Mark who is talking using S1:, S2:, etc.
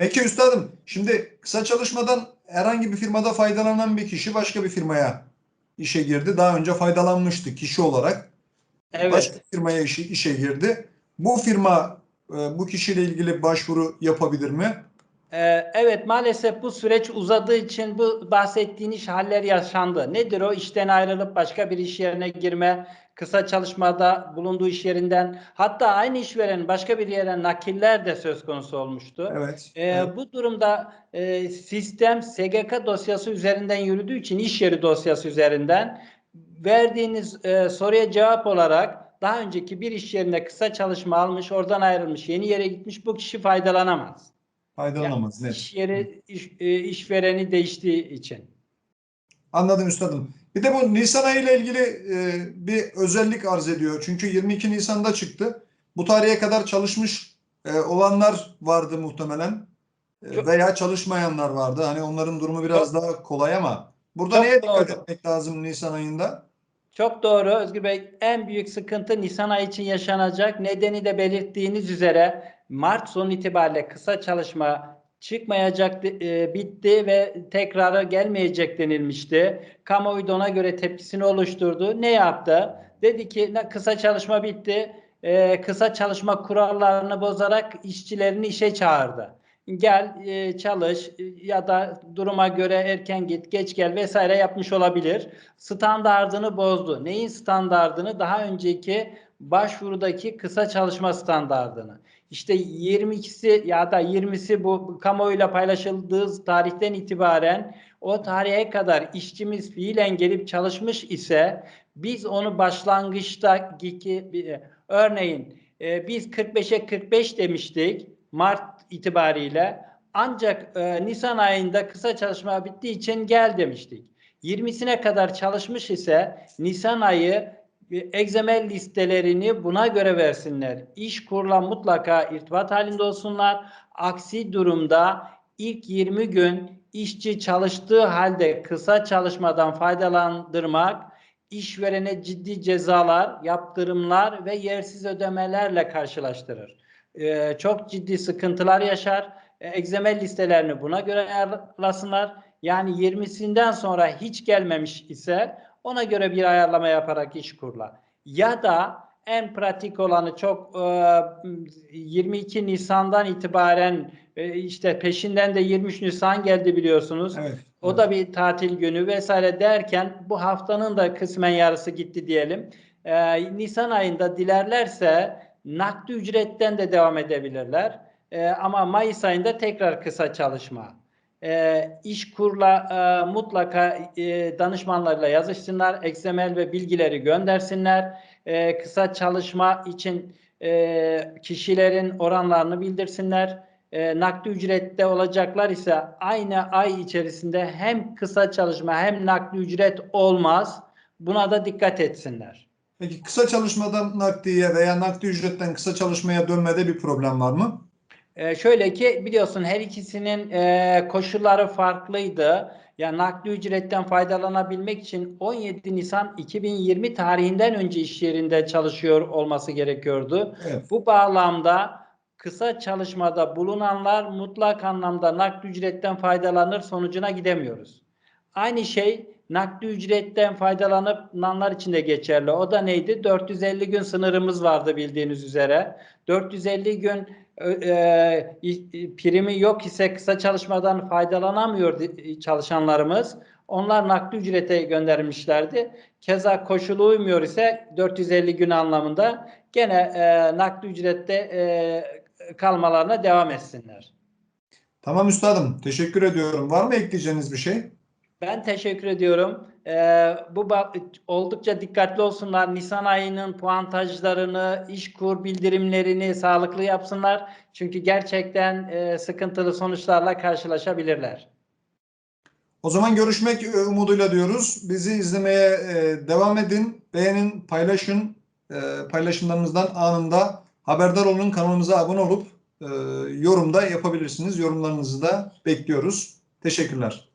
S1: Peki üstadım, şimdi kısa çalışmadan herhangi bir firmada faydalanan bir kişi başka bir firmaya işe girdi. Daha önce faydalanmıştı kişi olarak.
S2: Evet.
S1: Başka firmaya işe, işe girdi. Bu firma e, bu kişiyle ilgili başvuru yapabilir mi?
S2: Ee, evet maalesef bu süreç uzadığı için bu bahsettiğiniz haller yaşandı. Nedir o? İşten ayrılıp başka bir iş yerine girme, kısa çalışmada bulunduğu iş yerinden hatta aynı işverenin başka bir yere nakiller de söz konusu olmuştu.
S1: Evet.
S2: Ee,
S1: evet.
S2: Bu durumda e, sistem SGK dosyası üzerinden yürüdüğü için iş yeri dosyası üzerinden verdiğiniz e, soruya cevap olarak daha önceki bir iş yerinde kısa çalışma almış, oradan ayrılmış, yeni yere gitmiş bu kişi faydalanamaz.
S1: Faydalanamaz. net.
S2: İş yeri iş, e, işvereni değiştiği için.
S1: Anladım üstadım. Bir de bu Nisan ayı ile ilgili e, bir özellik arz ediyor. Çünkü 22 Nisan'da çıktı. Bu tarihe kadar çalışmış e, olanlar vardı muhtemelen. E,
S2: Çok-
S1: veya çalışmayanlar vardı. Hani onların durumu biraz daha kolay ama burada
S2: Çok
S1: neye dikkat
S2: doğru.
S1: etmek lazım Nisan ayında?
S2: Çok doğru Özgür Bey. En büyük sıkıntı Nisan ayı için yaşanacak. Nedeni de belirttiğiniz üzere Mart sonu itibariyle kısa çalışma çıkmayacak, e, bitti ve tekrarı gelmeyecek denilmişti. Kamuoyu da ona göre tepkisini oluşturdu. Ne yaptı? Dedi ki "Ne- kısa çalışma bitti. E, kısa çalışma kurallarını bozarak işçilerini işe çağırdı. Gel e, çalış ya da duruma göre erken git, geç gel vesaire yapmış olabilir standardını bozdu. Neyin standardını? Daha önceki başvurudaki kısa çalışma standardını. İşte 22'si ya da 20'si bu kamuoyuyla paylaşıldığı tarihten itibaren o tarihe kadar işçimiz fiilen gelip çalışmış ise biz onu başlangıçta örneğin e, biz 45'e 45 demiştik Mart itibariyle ancak e, Nisan ayında kısa çalışma bittiği için gel demiştik. 20'sine kadar çalışmış ise Nisan ayı e, egzemel listelerini buna göre versinler. İş kurulan mutlaka irtibat halinde olsunlar. Aksi durumda ilk 20 gün işçi çalıştığı halde kısa çalışmadan faydalandırmak işverene ciddi cezalar, yaptırımlar ve yersiz ödemelerle karşılaştırır. Ee, çok ciddi sıkıntılar yaşar. Egzemel listelerini buna göre ayarlasınlar. Yani 20'sinden sonra hiç gelmemiş ise ona göre bir ayarlama yaparak iş kurlar. Ya da en pratik olanı çok e, 22 Nisan'dan itibaren e, işte peşinden de 23 Nisan geldi biliyorsunuz.
S1: Evet.
S2: O da bir tatil günü vesaire derken bu haftanın da kısmen yarısı gitti diyelim. Ee, Nisan ayında dilerlerse nakdi ücretten de devam edebilirler. Ee, ama Mayıs ayında tekrar kısa çalışma. Ee, iş kurla e, mutlaka e, danışmanlarla yazışsınlar. XML ve bilgileri göndersinler. Ee, kısa çalışma için e, kişilerin oranlarını bildirsinler e, nakdi ücrette olacaklar ise aynı ay içerisinde hem kısa çalışma hem nakdi ücret olmaz. Buna da dikkat etsinler.
S1: Peki kısa çalışmadan nakdiye veya nakdi ücretten kısa çalışmaya dönmede bir problem var mı?
S2: E, şöyle ki biliyorsun her ikisinin e, koşulları farklıydı. Ya nakdi ücretten faydalanabilmek için 17 Nisan 2020 tarihinden önce iş yerinde çalışıyor olması gerekiyordu.
S1: Evet.
S2: Bu bağlamda kısa çalışmada bulunanlar mutlak anlamda nakdi ücretten faydalanır sonucuna gidemiyoruz. Aynı şey nakdi ücretten faydalananlar için de geçerli. O da neydi? 450 gün sınırımız vardı bildiğiniz üzere. 450 gün e, e, primi yok ise kısa çalışmadan faydalanamıyor çalışanlarımız. Onlar nakdi ücrete göndermişlerdi. Keza koşulu uymuyor ise 450 gün anlamında gene e, nakdi ücrette e, kalmalarına devam etsinler.
S1: Tamam üstadım. Teşekkür ediyorum. Var mı ekleyeceğiniz bir şey?
S2: Ben teşekkür ediyorum. Ee, bu oldukça dikkatli olsunlar. Nisan ayının puantajlarını, işkur bildirimlerini sağlıklı yapsınlar. Çünkü gerçekten e, sıkıntılı sonuçlarla karşılaşabilirler.
S1: O zaman görüşmek umuduyla diyoruz. Bizi izlemeye e, devam edin. Beğenin, paylaşın. E, Paylaşımlarınızdan anında haberdar olun. Kanalımıza abone olup e, yorumda yapabilirsiniz. Yorumlarınızı da bekliyoruz. Teşekkürler.